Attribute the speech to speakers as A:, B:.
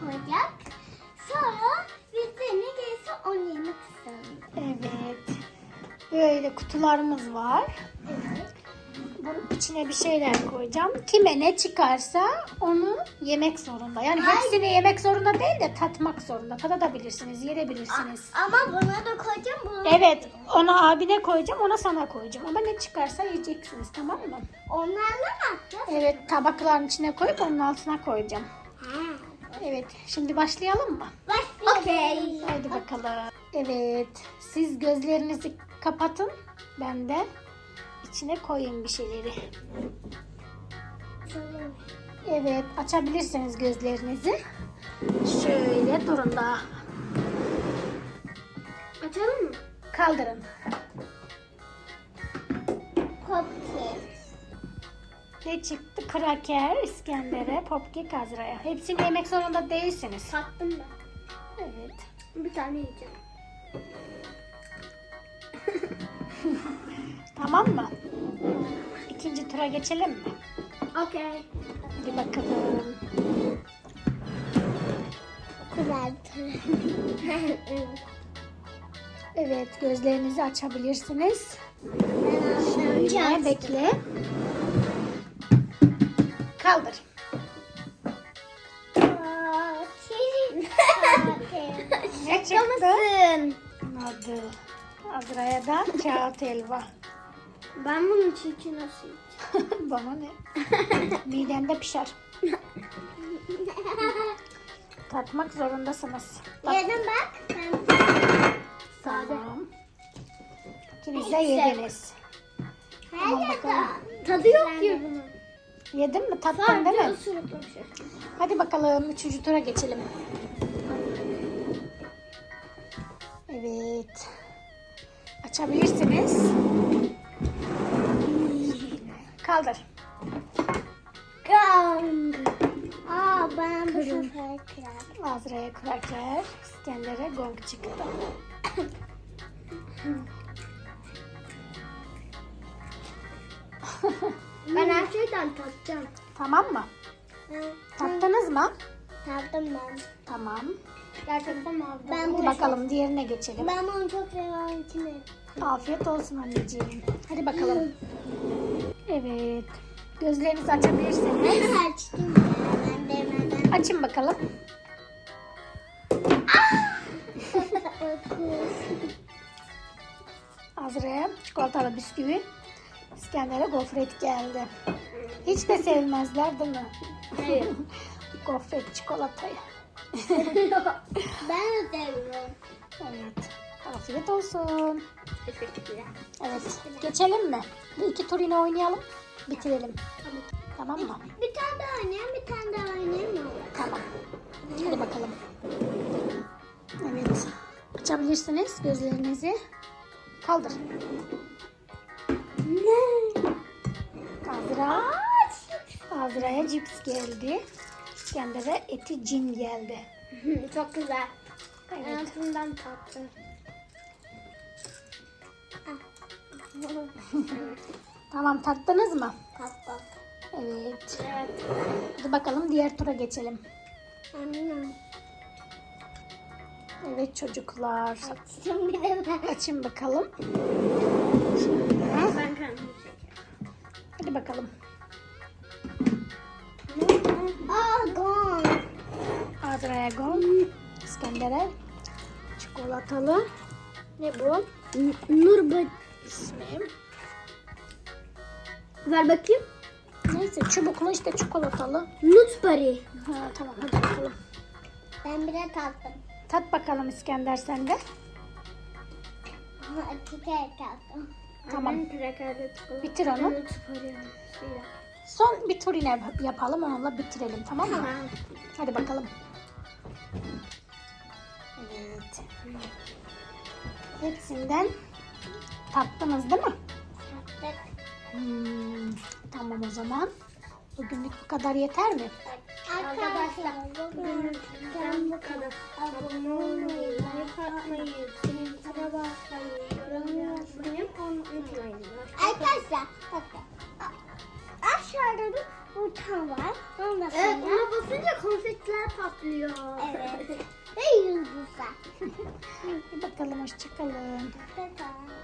A: koyacak. Sonra bizde ne gelirse onu yemek istiyorum.
B: Evet. Böyle kutularımız var.
A: Evet.
B: Bunun içine bir şeyler koyacağım. Kime ne çıkarsa onu yemek zorunda. Yani
A: Hayır.
B: hepsini yemek zorunda değil de tatmak zorunda. Tadabilirsiniz, yerebilirsiniz.
A: Ama buna da koyacağım. Bunu
B: Evet, ona abine koyacağım, ona sana koyacağım. Ama ne çıkarsa yiyeceksiniz, tamam mı?
A: Onlarla yapacağız?
B: Evet, tabakların içine koyup onun altına koyacağım. Evet, şimdi başlayalım mı?
A: Başlayalım. Okey.
B: Haydi bakalım. Evet, siz gözlerinizi kapatın. Ben de içine koyayım bir şeyleri. Evet, açabilirsiniz gözlerinizi. Şöyle durun daha.
A: Açalım mı?
B: Kaldırın.
A: Cupcake.
B: Ne çıktı? Kraker, İskender'e, popkek, Azra'ya. Hepsini yemek zorunda değilsiniz.
A: Tattım ben.
B: Evet.
A: Bir tane yiyeceğim.
B: Tamam mı? İkinci tura geçelim mi?
A: Okey.
B: Hadi bakalım.
A: Güzel.
B: Evet, gözlerinizi açabilirsiniz.
A: Şöyle
B: Şöyle bekle. Kaldır. Ne çıktı? Adı. Azra'ya da kağıt helva.
A: Ben bunun çiğ nasıl
B: Bana ne? Midende pişer. Tatmak zorundasınız. Bak,
A: Yedim bak. Ben
B: tamam. İkiniz de yediniz. Tamam bakalım.
A: Tadı yok ki bunun.
B: Yedin mi? Tattın değil mi?
A: bir şey.
B: Hadi bakalım üçüncü tura geçelim. Evet. Açabilirsiniz. Kaldır.
A: Gang. Aa ben bu sefer kırar.
B: Azra'ya kraker, İskender'e gong çıktı.
A: Ben her şeyden tatacağım.
B: Tamam mı? Tattınız mı?
A: Tattım ben.
B: Tamam.
A: Gerçekten aldım. Ben
B: Hadi bakalım diğerine geçelim.
A: Ben bunu çok seviyorum içine.
B: Afiyet olsun anneciğim. Hadi bakalım. Evet. Gözlerinizi açabilirsiniz.
A: Açtım ben demeden.
B: Açın bakalım. Azra'ya çikolatalı bisküvi, İskender'e gofret geldi. Hiç de sevmezler değil mi?
A: Hayır.
B: gofret çikolatayı.
A: ben de seviyorum.
B: Evet. Afiyet olsun.
A: Teşekkürler.
B: Evet. Geçelim mi? Bir iki tur yine oynayalım. Bitirelim. Tamam mı?
A: Bir tane daha oynayayım, bir tane daha oynayayım mı?
B: Tamam. Hadi bakalım. Evet. Açabilirsiniz gözlerinizi. Kaldır. Azra. Azra'ya cips geldi. İskender'e eti cin geldi.
A: Çok güzel.
B: Evet.
A: En azından tatlı.
B: Tamam tattınız mı?
A: Tatlı.
B: Evet.
A: Evet.
B: Hadi bakalım diğer tura geçelim.
A: Annem.
B: Evet çocuklar.
A: Açtım bir de ben.
B: Açın bakalım.
A: Ben kendim
B: Hadi bakalım. Azra'ya gong. İskender'e çikolatalı. Ne bu?
A: Nur bak.
B: İsmi.
A: Ver bakayım.
B: Neyse çubuklu işte çikolatalı.
A: Nutberry.
B: Ha, tamam hadi bakalım.
A: Ben bir de tattım.
B: Tat bakalım İskender sen de.
A: Tattım.
B: Tamam.
A: Çikolata.
B: Bitir onu. Son bir tur yine yapalım onunla bitirelim tamam mı?
A: Tamam.
B: Hadi bakalım. Evet. Hepsinden tattınız değil mi?
A: Tattık.
B: Hmm, tamam o zaman. Bugünlük bu kadar yeter mi?
A: Arkadaşlar bugün bu kadar. Abone olmayı, like atmayı, zincire basmayı, yorum yazmayı unutmayın. Arkadaşlar bakın. Aşağıda bir buton var. Ona basınca... Evet ona basınca konfetler
C: patlıyor.
A: Evet. Ve yıldızlar.
B: Bakalım hoşçakalın.
A: Bakalım.